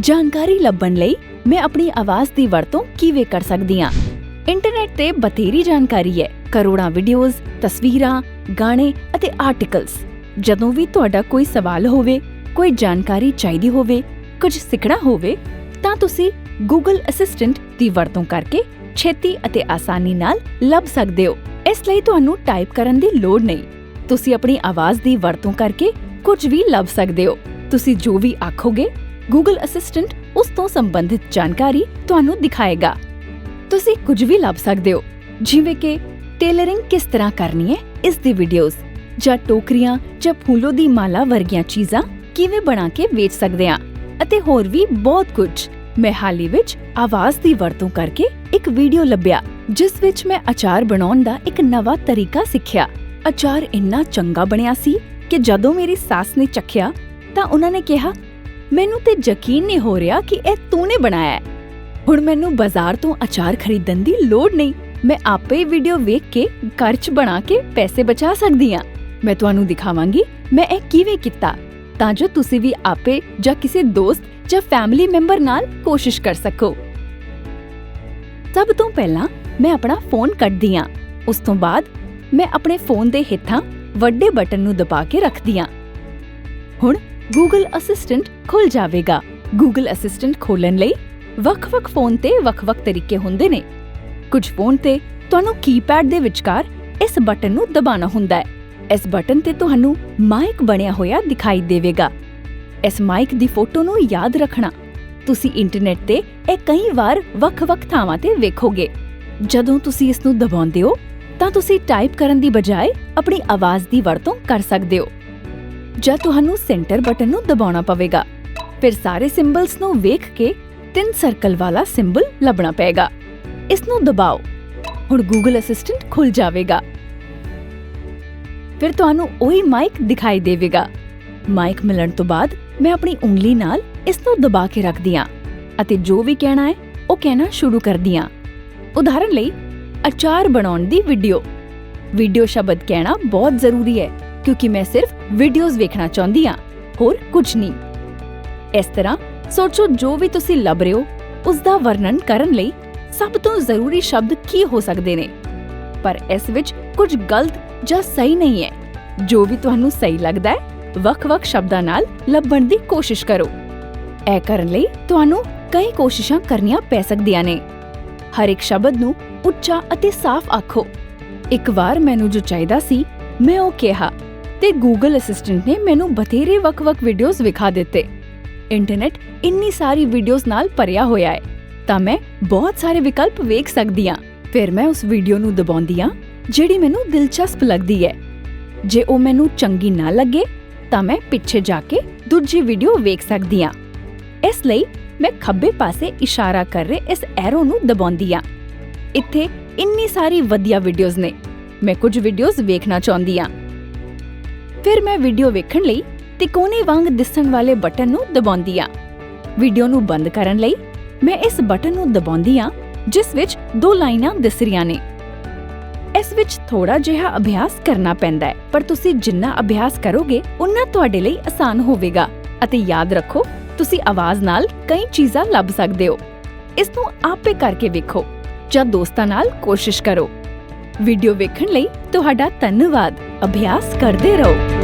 ਜਾਣਕਾਰੀ ਲੱਭਣ ਲਈ ਮੈਂ ਆਪਣੀ ਆਵਾਜ਼ ਦੀ ਵਰਤੋਂ ਕਿਵੇਂ ਕਰ ਸਕਦੀ ਹਾਂ? ਇੰਟਰਨੈਟ ਤੇ ਬਥੇਰੀ ਜਾਣਕਾਰੀ ਹੈ। ਕਰੋੜਾਂ ਵੀਡੀਓਜ਼ ਤਸਵੀਰਾਂ, ਗਾਣੇ ਅਤੇ ਆਰਟੀਕਲਸ ਜਦੋਂ ਵੀ ਤੁਹਾਡਾ ਕੋਈ ਸਵਾਲ ਹੋਵੇ, ਕੋਈ ਜਾਣਕਾਰੀ ਚਾਹੀਦੀ ਹੋਵੇ, ਕੁਝ ਸਿੱਖਣਾ ਹੋਵੇ, ਤਾਂ ਤੁਸੀਂ Google ਅਸਿਸਟੈਂਟ ਦੀ ਵਰਤੋਂ ਕਰਕੇ ਛੇਤੀ ਅਤੇ ਆਸਾਨੀ ਨਾਲ ਲੱਭ ਸਕਦੇ ਹੋ। ਇਸ ਲਈ ਤੁਹਾਨੂੰ ਟਾਈਪ ਕਰਨ ਦੀ ਲੋੜ ਨਹੀਂ। ਤੁਸੀਂ ਆਪਣੀ ਆਵਾਜ਼ ਦੀ ਵਰਤੋਂ ਕਰਕੇ ਕੁਝ ਵੀ ਲੱਭ ਸਕਦੇ ਹੋ। ਤੁਸੀਂ ਜੋ ਵੀ ਆਖੋਗੇ Google ਅਸਿਸਟੈਂਟ ਉਸ ਤੋਂ ਸੰਬੰਧਿਤ ਜਾਣਕਾਰੀ ਤੁਹਾਨੂੰ ਦਿਖਾਏਗਾ। ਤੁਸੀਂ ਕੁਝ ਵੀ ਲੱਭ ਸਕਦੇ ਹੋ, ਜਿਵੇਂ ਕਿ ਟੇਲਰਿੰਗ ਕਿਸ ਤਰ੍ਹਾਂ ਕਰਨੀ ਹੈ ਇਸ ਦੀ ਵੀਡੀਓਜ਼ ਜਾਂ ਟੋਕਰੀਆਂ, ਜਾਂ ਫੂਲੋ ਦੀ ਮਾਲਾ ਵਰਗੀਆਂ ਚੀਜ਼ਾਂ ਕਿਵੇਂ ਬਣਾ ਕੇ ਵੇਚ ਸਕਦੇ ਹਾਂ, ਅਤੇ ਹੋਰ ਵੀ ਬਹੁਤ ਕੁਝ। ਮੈਂ ਹਾਲੀ ਹੀ ਵਿੱਚ ਆਵਾਜ਼ ਦੀ ਵਰਤੋਂ ਕਰਕੇ ਇੱਕ ਵੀਡੀਓ ਲੱਭਿਆ, ਜਿਸ ਵਿੱਚ ਮੈਂ ਅਚਾਰ ਬਣਾਉਣ ਦਾ ਇੱਕ ਨਵਾਂ ਤਰੀਕਾ ਸਿੱਖਿਆ। ਅਚਾਰ ਇੰਨਾ ਚੰਗਾ ਬਣਿਆ ਸੀ ਕਿ ਜਦੋਂ ਮੇਰੀ ਸੱਸ ਨੇ ਚੱਖਿਆ ਤਾਂ ਉਹਨਾਂ ਨੇ ਕਿਹਾ ਮੈਨੂੰ ਤੇ ਯਕੀਨ ਨਹੀਂ ਹੋ ਰਿਹਾ ਕਿ ਇਹ ਤੂੰ ਨੇ ਬਣਾਇਆ ਹੈ। ਹੁਣ ਮੈਨੂੰ ਬਾਜ਼ਾਰ ਤੋਂ ਅਚਾਰ ਖਰੀਦਣ ਦੀ ਲੋੜ ਨਹੀਂ। ਮੈਂ ਆਪੇ ਵੀਡੀਓ ਵੇਖ ਕੇ ਘਰ 'ਚ ਬਣਾ ਕੇ ਪੈਸੇ ਬਚਾ ਸਕਦੀ ਹਾਂ। ਮੈਂ ਤੁਹਾਨੂੰ ਦਿਖਾਵਾਂਗੀ ਮੈਂ ਇਹ ਕਿਵੇਂ ਕੀਤਾ। ਤਾਂ ਜੋ ਤੁਸੀਂ ਵੀ ਆਪੇ ਜਾਂ ਕਿਸੇ ਦੋਸਤ ਜਾਂ ਫੈਮਿਲੀ ਮੈਂਬਰ ਨਾਲ ਕੋਸ਼ਿਸ਼ ਕਰ ਸਕੋ। ਸਭ ਤੋਂ ਪਹਿਲਾਂ ਮੈਂ ਆਪਣਾ ਫੋਨ ਕੱਢਦੀ ਹਾਂ। ਉਸ ਤੋਂ ਬਾਅਦ ਮੈਂ ਆਪਣੇ ਫੋਨ ਦੇ ਹੇਠਾਂ ਵੱਡੇ ਬਟਨ ਨੂੰ ਦਬਾ ਕੇ ਰੱਖਦੀ ਹਾਂ। ਹੁਣ Google ਅਸਿਸਟੈਂਟ ਖੁੱਲ ਜਾਵੇਗਾ। Google ਅਸਿਸਟੈਂਟ ਖੋਲਣ ਲਈ ਵੱਖ-ਵੱਖ ਫੋਨ ਤੇ ਵੱਖ-ਵੱਖ ਤਰੀਕੇ ਹੁੰਦੇ ਨੇ। ਕੁਝ ਫੋਨ ਤੇ ਤੁਹਾਨੂੰ ਕੀਪੈਡ ਦੇ ਵਿਚਕਾਰ ਇਸ ਬਟਨ ਨੂੰ ਦਬਾਉਣਾ ਹੁੰਦਾ ਹੈ। ਇਸ ਬਟਨ ਤੇ ਤੁਹਾਨੂੰ ਮਾਈਕ ਬਣਿਆ ਹੋਇਆ ਦਿਖਾਈ ਦੇਵੇਗਾ। ਇਸ ਮਾਈਕ ਦੀ ਫੋਟੋ ਨੂੰ ਯਾਦ ਰੱਖਣਾ। ਤੁਸੀਂ ਇੰਟਰਨੈਟ ਤੇ ਇਹ ਕਈ ਵਾਰ ਵੱਖ-ਵੱਖ ਥਾਵਾਂ ਤੇ ਵੇਖੋਗੇ। ਜਦੋਂ ਤੁਸੀਂ ਇਸ ਨੂੰ ਦਬਾਉਂਦੇ ਹੋ, ਤਾਂ ਤੁਸੀਂ ਟਾਈਪ ਕਰਨ ਦੀ ਬਜਾਏ ਆਪਣੀ ਆਵਾਜ਼ ਦੀ ਵਰਤੋਂ ਕਰ ਸਕਦੇ ਹੋ। ਜਾਂ ਤੁਹਾਨੂੰ ਸੈਂਟਰ ਬਟਨ ਨੂੰ ਦਬਾਉਣਾ ਪਵੇਗਾ। ਫਿਰ ਸਾਰੇ ਸਿੰਬਲਸ ਨੂੰ ਵੇਖ ਕੇ ਤਿੰਨ ਸਰਕਲ ਵਾਲਾ ਸਿੰਬਲ ਲੱਭਣਾ ਪਏਗਾ। ਇਸ ਨੂੰ ਦਬਾਓ। ਹੁਣ Google ਅਸਿਸਟੈਂਟ ਖੁੱਲ ਜਾਵੇਗਾ। ਫਿਰ ਤੁਹਾਨੂੰ ਉਹੀ ਮਾਈਕ ਦਿਖਾਈ ਦੇਵੇਗਾ। ਮਾਈਕ ਮਿਲਣ ਤੋਂ ਬਾਅਦ ਮੈਂ ਆਪਣੀ ਉਂਗਲੀ ਨਾਲ ਇਸ ਨੂੰ ਦਬਾ ਕੇ ਰੱਖਦੀ ਹਾਂ ਅਤੇ ਜੋ ਵੀ ਕਹਿਣਾ ਹੈ, ਉਹ ਕਹਿਣਾ ਸ਼ੁਰੂ ਕਰਦੀ ਹਾਂ। ਉਦਾਹਰਨ ਲਈ, ਅਚਾਰ ਬਣਾਉਣ ਦੀ ਵੀਡੀਓ ਵੀਡੀਓ ਸ਼ਬਦ ਕਹਿਣਾ ਬਹੁਤ ਜ਼ਰੂਰੀ ਹੈ। ਕਿਉਂਕਿ ਮੈਂ ਸਿਰਫ ਵੀਡੀਓਜ਼ ਵੇਖਣਾ ਚਾਹੁੰਦੀ ਹਾਂ ਹੋਰ ਕੁਝ ਨਹੀਂ ਇਸ ਤਰ੍ਹਾਂ ਸੋਚੋ ਜੋ ਵੀ ਤੁਸੀਂ ਲੱਭ ਰਹੇ ਹੋ ਉਸ ਦਾ ਵਰਣਨ ਕਰਨ ਲਈ ਸਭ ਤੋਂ ਜ਼ਰੂਰੀ ਸ਼ਬਦ ਕੀ ਹੋ ਸਕਦੇ ਨੇ ਪਰ ਇਸ ਵਿੱਚ ਕੁਝ ਗਲਤ ਜਾਂ ਸਹੀ ਨਹੀਂ ਹੈ ਜੋ ਵੀ ਤੁਹਾਨੂੰ ਸਹੀ ਲੱਗਦਾ ਹੈ ਵੱਖ-ਵੱਖ ਸ਼ਬਦਾਂ ਨਾਲ ਲੱਭਣ ਦੀ ਕੋਸ਼ਿਸ਼ ਕਰੋ ਇਹ ਕਰਨ ਲਈ ਤੁਹਾਨੂੰ ਕਈ ਕੋਸ਼ਿਸ਼ਾਂ ਕਰਨੀਆਂ ਪੈ ਸਕਦੀਆਂ ਨੇ ਹਰ ਇੱਕ ਸ਼ਬਦ ਨੂੰ ਉੱਚਾ ਅਤੇ ਸਾਫ਼ ਆਖੋ ਇੱਕ ਵਾਰ ਮੈਨੂੰ ਜੋ ਚਾਹੀਦਾ ਸੀ ਮੈਂ ਉਹ ਕਿਹਾ ਤੇ Google ਅਸਿਸਟੈਂਟ ਨੇ ਮੈਨੂੰ ਬਥੇਰੇ ਵੱਖ-ਵੱਖ ਵੀਡੀਓਜ਼ ਵਿਖਾ ਦਿੱਤੇ। ਇੰਟਰਨੈਟ ਇੰਨੀ ਸਾਰੀ ਵੀਡੀਓਜ਼ ਨਾਲ ਭਰਿਆ ਹੋਇਆ ਹੈ, ਤਾਂ ਮੈਂ ਬਹੁਤ ਸਾਰੇ ਵਿਕਲਪ ਵੇਖ ਸਕਦੀ ਹਾਂ। ਫਿਰ ਮੈਂ ਉਸ ਵੀਡੀਓ ਨੂੰ ਦਬਾਉਂਦੀ ਹਾਂ, ਜਿਹੜੀ ਮੈਨੂੰ ਦਿਲਚਸਪ ਲੱਗਦੀ ਹੈ। ਜੇ ਉਹ ਮੈਨੂੰ ਚੰਗੀ ਨਾ ਲੱਗੇ, ਤਾਂ ਮੈਂ ਪਿੱਛੇ ਜਾ ਕੇ ਦੂਜੀ ਵੀਡੀਓ ਵੇਖ ਸਕਦੀ ਹਾਂ। ਇਸ ਲਈ ਮੈਂ ਖੱਬੇ ਪਾਸੇ ਇਸ਼ਾਰਾ ਕਰ ਰਹੇ ਇਸ ਐਰੋ ਨੂੰ ਦਬਾਉਂਦੀ ਹਾਂ। ਇੱਥੇ ਇੰਨੀ ਸਾਰੀ ਵਧੀਆ ਵੀਡੀਓਜ਼ ਨੇ। ਮੈਂ ਕੁਝ ਵੀਡੀਓਜ਼ ਵੇਖਣਾ ਚਾਹੁੰਦੀ ਹਾਂ। ਫਿਰ ਮੈਂ ਵੀਡੀਓ ਵੇਖਣ ਲਈ ਤਿਕੋਨੇ ਵਾਂਗ ਦਿਸਣ ਵਾਲੇ ਬਟਨ ਨੂੰ ਦਬਾਉਂਦੀ ਹਾਂ। ਵੀਡੀਓ ਨੂੰ ਬੰਦ ਕਰਨ ਲਈ ਮੈਂ ਇਸ ਬਟਨ ਨੂੰ ਦਬਾਉਂਦੀ ਹਾਂ, ਜਿਸ ਵਿੱਚ ਦੋ ਲਾਈਨਾਂ ਦਿਸ ਰਹੀਆਂ ਨੇ। ਇਸ ਵਿੱਚ ਥੋੜਾ ਜਿਹਾ ਅਭਿਆਸ ਕਰਨਾ ਪੈਂਦਾ ਹੈ, ਪਰ ਤੁਸੀਂ ਜਿੰਨਾ ਅਭਿਆਸ ਕਰੋਗੇ, ਉਨਾ ਤੁਹਾਡੇ ਲਈ ਆਸਾਨ ਹੋਵੇਗਾ। ਅਤੇ ਯਾਦ ਰੱਖੋ, ਤੁਸੀਂ ਆਵਾਜ਼ ਨਾਲ ਕਈ ਚੀਜ਼ਾਂ ਲੱਭ ਸਕਦੇ ਹੋ। ਇਸ ਨੂੰ ਆਪੇ ਕਰਕੇ ਵੇਖੋ, ਜਾਂ ਦੋਸਤਾਂ ਨਾਲ ਕੋਸ਼ਿਸ਼ ਕਰੋ। ਵੀਡੀਓ ਵੇਖਣ ਲਈ ਤੁਹਾਡਾ ਧੰਨਵਾਦ। ਅਭਿਆਸ ਕਰਦੇ ਰਹੋ।